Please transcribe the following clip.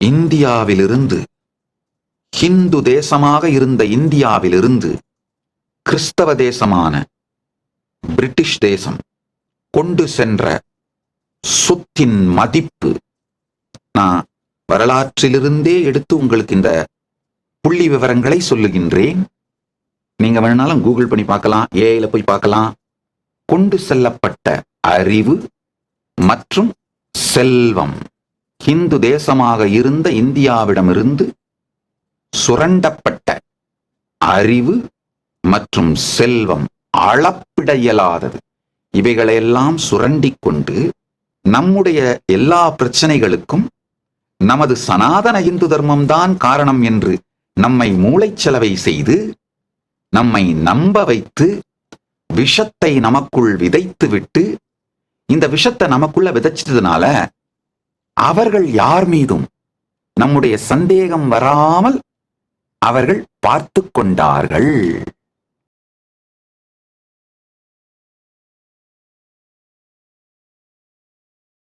இந்தியாவிலிருந்து ஹிந்து தேசமாக இருந்த இந்தியாவிலிருந்து கிறிஸ்தவ தேசமான பிரிட்டிஷ் தேசம் கொண்டு சென்ற சொத்தின் மதிப்பு நான் வரலாற்றிலிருந்தே எடுத்து உங்களுக்கு இந்த புள்ளி விவரங்களை சொல்லுகின்றேன். நீங்க வேணாலும் கூகுள் பண்ணி பார்க்கலாம் ஏஐல போய் பார்க்கலாம். கொண்டு செல்லப்பட்ட அறிவு மற்றும் செல்வம். ஹிந்து தேசமாக இருந்த இந்தியாவிடமிருந்து சுரண்டப்பட்ட அறிவு மற்றும் செல்வம் அளப்பிட இயலாதது இவைகளையெல்லாம் சுரண்டிக் கொண்டு நம்முடைய எல்லா பிரச்சனைகளுக்கும் நமது சனாதன இந்து தர்மம்தான் காரணம் என்று நம்மை மூளைச்சலவை செய்து நம்மை நம்ப வைத்து விஷத்தை நமக்குள் விதைத்துவிட்டு இந்த விஷத்தை நமக்குள்ள விதைச்சதுனால அவர்கள் யார் மீதும் நம்முடைய சந்தேகம் வராமல் அவர்கள் பார்த்து கொண்டார்கள்.